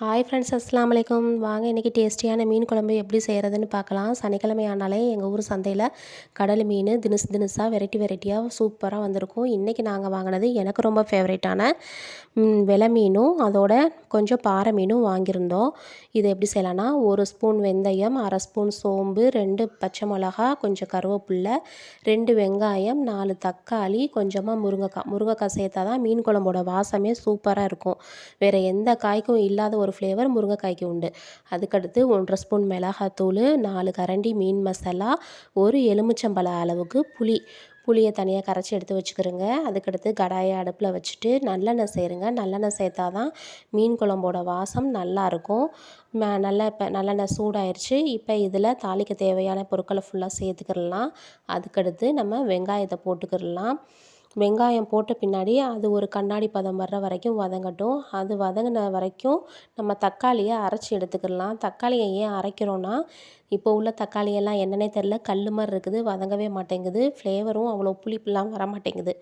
Hi friends அஸ்லாம் வலைக்கம் வாங்க இன்றைக்கி டேஸ்டியான மீன் குழம்பு எப்படி செய்கிறதுன்னு பார்க்கலாம். சனிக்கிழமை ஆனாலே எங்கள் ஊர் சந்தையில் கடல் மீன் தினுசு தினுசாக வெரைட்டி வெரைட்டியாக சூப்பராக வந்திருக்கும். இன்றைக்கி நாங்கள் வாங்கினது எனக்கு ரொம்ப ஃபேவரேட்டான விலை மீனும் அதோட கொஞ்சம் பாறை மீனும் வாங்கியிருந்தோம். இது எப்படி செய்யலான்னா ஒரு ஸ்பூன் வெந்தயம் அரை ஸ்பூன் சோம்பு ரெண்டு பச்சை மிளகா கொஞ்சம் கருவேப்பில்லை ரெண்டு வெங்காயம் நாலு தக்காளி கொஞ்சமாக முருங்கைக்காய் முருங்கைக்காய் சேர்த்தா தான் மீன் குழம்போட வாசமே சூப்பராக இருக்கும். வேறு எந்த காய்க்கும் இல்லாத ஒரு ஒரு ஃப்ளேவர் முருங்கைக்காய்க்கு உண்டு. அதுக்கடுத்து ஒன்றரை ஸ்பூன் மிளகாத்தூள் நாலு கரண்டி மீன் மசாலா ஒரு எலுமிச்சம்பழ அளவுக்கு புளி. புளியை தனியாக கரைச்சி எடுத்து வச்சுக்கிறோங்க. அதுக்கடுத்து கடாயை அடுப்பில் வச்சுட்டு நல்லெண்ணெய் சேருங்க. நல்லெண்ணெய் சேர்த்தா தான் மீன் குழம்போட வாசம் நல்லாயிருக்கும். நல்லா இப்போ நல்லெண்ணெய் சூடாயிருச்சு. இப்போ இதில் தாளிக்க தேவையான பொருட்களை ஃபுல்லாக சேர்த்துக்கிடலாம். அதுக்கடுத்து நம்ம வெங்காயத்தை போட்டுக்கிடலாம். வெங்காயம் போட்ட பின்னாடி அது ஒரு கண்ணாடி பதம் வர்ற வரைக்கும் வதங்கட்டும். அது வதங்கின வரைக்கும் நம்ம தக்காளியை அரைச்சி எடுத்துக்கிடலாம் தக்காளியை ஏன் அரைக்கிறோன்னா இப்போ உள்ள தக்காளியெல்லாம் என்னன்னே தெரில கல் மாதிரி இருக்குது வதங்கவே மாட்டேங்குது. ஃப்ளேவரும் அவ்வளோ புளிப்புலாம் வர மாட்டேங்குது.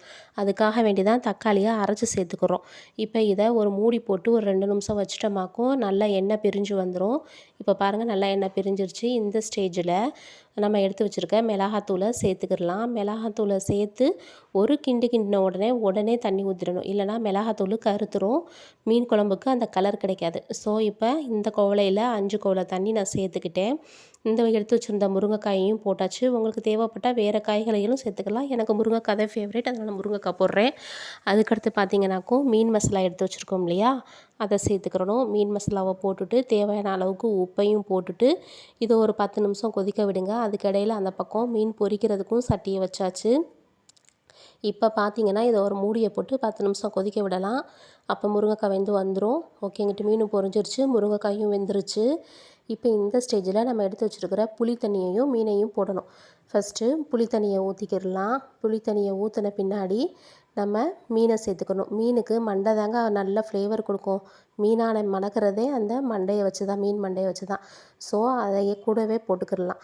அதுக்காக வேண்டி தான் தக்காளியை அரைச்சி சேர்த்துக்கிறோம். இப்போ இதை ஒரு மூடி போட்டு ஒரு ரெண்டு நிமிஷம் வச்சிட்டோமாக்கும் நல்லா எண்ணெய் பிரிஞ்சு வந்துடும் இப்போ பாருங்கள் நல்லா எண்ணெய் பிரிஞ்சிருச்சு. இந்த ஸ்டேஜில் நம்ம எடுத்து வச்சுருக்க மிளகாத்தூளை சேர்த்துக்கிடலாம். மிளகாத்தூளை சேர்த்து ஒரு கிண்டி கிண்டின உடனே உடனே தண்ணி ஊற்றிடணும் இல்லைனா மிளகாத்தூள் கருத்துரும். மீன் குழம்புக்கு அந்த கலர் கிடைக்காது. ஸோ இப்போ இந்த கோவலையில் அஞ்சு கோவலை தண்ணி நான் சேர்த்துக்கிட்டேன். இந்த எடுத்து வச்சுருந்த முருங்கைக்காயையும் போட்டாச்சு. உங்களுக்கு தேவைப்பட்டால் வேறு காய்களையும் சேர்த்துக்கலாம். எனக்கு முருங்கைக்காய் தான் ஃபேவரேட் அதனால் முருங்கைக்காய் போடுறேன். அதுக்கடுத்து பார்த்தீங்கன்னாக்கும் மீன் மசாலா எடுத்து வச்சுருக்கோம் இல்லையா? அதை சேர்த்துக்கிறணும். மீன் மசாலாவை போட்டுட்டு தேவையான அளவுக்கு உப்பையும் போட்டுட்டு இதை ஒரு பத்து நிமிஷம் கொதிக்க விடுங்க. அதுக்கிடையில் அந்த பக்கம் மீன் பொரிக்கிறதுக்கும் சட்டியை வச்சாச்சு. இப்போ பார்த்தீங்கன்னா இதை ஒரு மூடியை போட்டு பத்து நிமிஷம் கொதிக்க விடலாம். அப்போ முருங்கைக்காய் வெந்து வந்துடும் ஓகேங்கிட்டு மீனும் பொறிஞ்சிருச்சு முருங்கைக்காயும் வெந்துருச்சு. இப்போ இந்த ஸ்டேஜில் நம்ம எடுத்து வச்சுருக்கிற புளி தண்ணியையும் மீனையும் போடணும். ஃபஸ்ட்டு புளி தண்ணியை ஊற்றிக்கிடலாம் புளி தண்ணியை ஊற்றின பின்னாடி நம்ம மீனை சேர்த்துக்கணும். மீனுக்கு மண்டை தாங்க நல்ல ஃப்ளேவர் கொடுக்கும். மீனான மணக்கிறதே அந்த மண்டையை வச்சு தான் மீன் மண்டையை வச்சு தான். ஸோ அதையே கூடவே போட்டுக்கிடலாம்.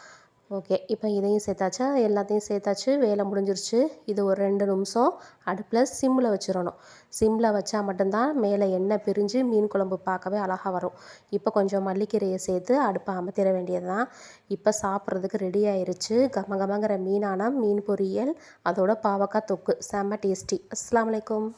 ஓகே இப்போ இதையும் சேர்த்தாச்சா? எல்லாத்தையும் சேர்த்தாச்சு வேலை முடிஞ்சிருச்சு. இது ஒரு ரெண்டு நிமிஷம். அடுப்பில் சிம்மில் வச்சிடணும். சிம்மில் வச்சா மட்டும்தான் மேலே எண்ணெய் பிரிஞ்சு மீன் குழம்பு பார்க்கவே அழகாக வரும். இப்போ கொஞ்சம் மல்லிக்கீரையை சேர்த்து அடுப்பை அமர்த்திட வேண்டியது தான் இப்போ சாப்பிட்றதுக்கு ரெடி ஆயிடுச்சு கம கமங்கிற மீனான மீன் பொரியல் அதோட பாவக்காய் தொக்கு. செம்ம டேஸ்டி அஸ்லாம் வலைக்கம்